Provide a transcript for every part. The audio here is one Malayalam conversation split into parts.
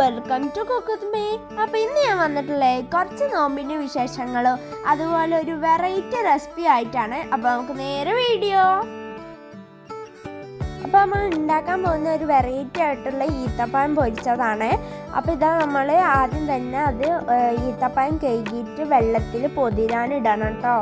Welcome to cook with me അപ്പോൾ ഇന്ന് ഞാൻ വന്നിട്ടുള്ളത് കുറച്ച് നോമ്പിന്റെ വിശേഷങ്ങളും അതുപോലെ ഒരു വെറൈറ്റി റെസിപ്പി ആയിട്ടാണ്. അപ്പോൾ നമുക്ക് നേരെ വീഡിയോ. അപ്പോൾ നമ്മൾ ഉണ്ടാക്കാൻ പോകുന്ന ഒരു വെറൈറ്റി ആയിട്ടുള്ള ഈത്തപ്പഴം പൊരിച്ചതാണ്. അപ്പോൾ ഇതാ നമ്മൾ ആദ്യം തന്നെ അത് ഈത്തപ്പഴം കഴുകിയിട്ട് വെള്ളത്തിൽ പൊതിരാനിടണം കേട്ടോ.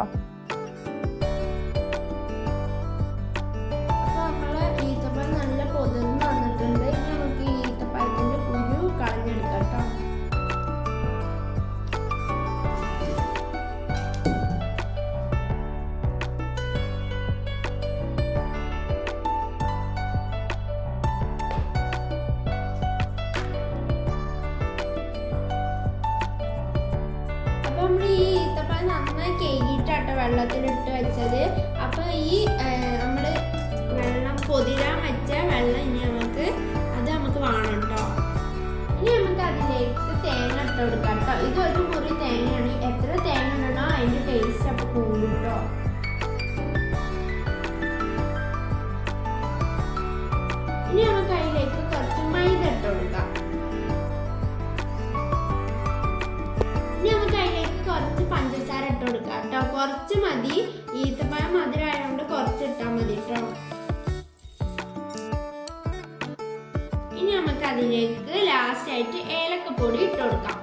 നന്നായി കേകിയിട്ടാട്ടോ വെള്ളത്തിലിട്ട് വെച്ചത്. അപ്പോൾ ഈ നമ്മൾ വെള്ളം പൊതിരാൻ വെച്ച വെള്ളം ഇനി നമുക്ക് അത് നമുക്ക് വേണം കേട്ടോ ഇനി നമുക്ക് അതിലേക്ക് തേങ്ങ ഇട്ട് കൊടുക്കാം കേട്ടോ ഇത് ഒരു മുറി തേങ്ങയാണ്. എത്ര തേങ്ങ ഉണ്ടോ അതിന്റെ ടേസ്റ്റ് അപ്പോൾ കൂടും കേട്ടോ ഇനി നമുക്ക് അതിലേക്ക് കുറച്ച് മൈദ ഇട്ട് കൊടുക്കാം. ഇനി നമുക്ക് അതിലേക്ക് കുറച്ച് പഞ്ചസാര ഇട്ട് കൊടുക്കുക കേട്ടോ. കുറച്ച് മതി. ഈത്തപ്പഴം മധുരമായതുകൊണ്ട് കുറച്ച് ഇട്ടാൽ മതി കേട്ടോ. ഇനി നമുക്ക് അതിലേക്ക് ലാസ്റ്റ് ആയിട്ട് ഏലക്കപ്പൊടി ഇട്ട് കൊടുക്കാം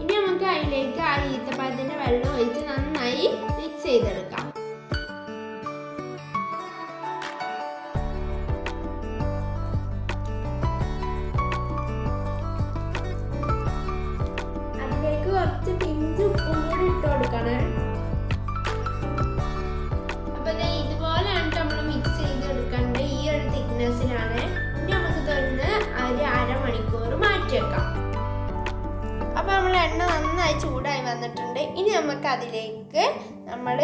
ഇനി നമുക്ക് അതിലേക്ക് ആ ഈത്തപ്പഴത്തിന്റെ വെള്ളം ഒഴിച്ച് നന്നായി മിക്സ് ചെയ്തെടുക്കാം. തിക്നെസ്സിലാണ് ഇനി നമുക്ക് തുറന്ന് ഒരു അരമണിക്കൂർ മാറ്റി വെക്കാം അപ്പൊ നമ്മൾ എണ്ണ നന്നായി ചൂടായി വന്നിട്ടുണ്ട്. ഇനി നമുക്ക് അതിലേക്ക് നമ്മൾ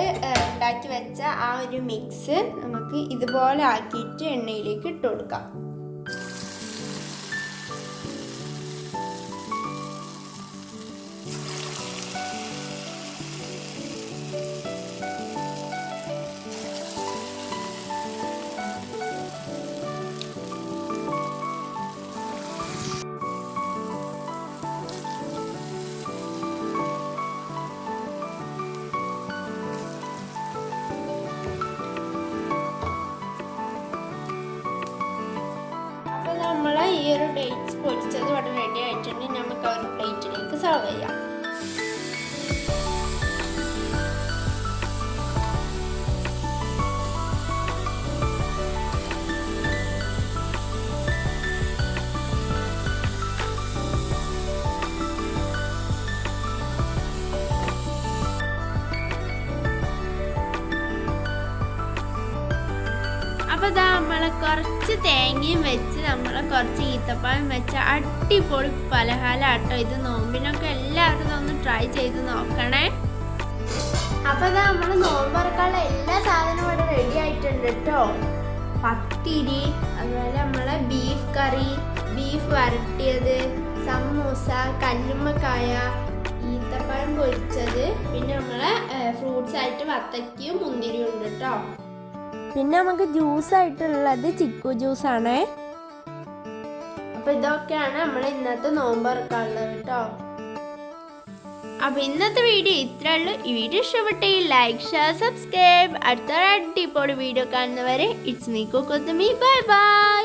ഉണ്ടാക്കി വെച്ച ആ ഒരു മിക്സ് നമുക്ക് ഇതുപോലെ ആക്കിയിട്ട് എണ്ണയിലേക്ക് ഇട്ട് കൊടുക്കാം. ഈ ഒരു ഡേറ്റ്സ് പൊരിച്ചത് ഇവിടെ റെഡി ആയിട്ടുണ്ട്. നമുക്ക് ആ ഒരു പ്ലേറ്റിലേക്ക് സെർവ് ചെയ്യാം. അപ്പോൾ ഇതാ നമ്മൾ കുറച്ച് തേങ്ങയും വെച്ച് നമ്മൾ കുറച്ച് ഈത്തപ്പഴം വെച്ച് അടിപൊളി പലഹാരം ആട്ടോ. ഇത് നോമ്പിനൊക്കെ എല്ലാവരും ഒന്ന് ട്രൈ ചെയ്ത് നോക്കണേ. അപ്പോൾ ഇതാ നമ്മൾ നോമ്പറക്കാനുള്ള എല്ലാ സാധനവും ഇവിടെ റെഡി ആയിട്ടുണ്ട് കേട്ടോ പത്തിരി അതുപോലെ നമ്മളെ ബീഫ് കറി ബീഫ് വരട്ടിയത് സമൂസ കല്ലുമ്മക്കായ ഈത്തപ്പഴം പൊരിച്ചത് പിന്നെ നമ്മളെ ഫ്രൂട്ട്സ് ആയിട്ട് വത്തക്കയും മുന്തിരിയും ഉണ്ട് കേട്ടോ പിന്നെ നമുക്ക് ജ്യൂസ് ആയിട്ടുള്ളത് ചിക്കു ജ്യൂസ് ആണേ അപ്പൊ ഇതൊക്കെയാണ് നമ്മൾ ഇന്നത്തെ നോമ്പറക്കാനുള്ളത് കേട്ടോ. അപ്പൊ ഇന്നത്തെ വീഡിയോ ഇത്രേ ഉള്ളൂ. ഈ വീഡിയോ ഇഷ്ടപ്പെട്ടെങ്കിൽ ലൈക്ക് ഷെയർ സബ്സ്ക്രൈബ് അടുത്ത അടിപൊളി വീഡിയോ കാണുന്നവരെ it's me cook with bye bye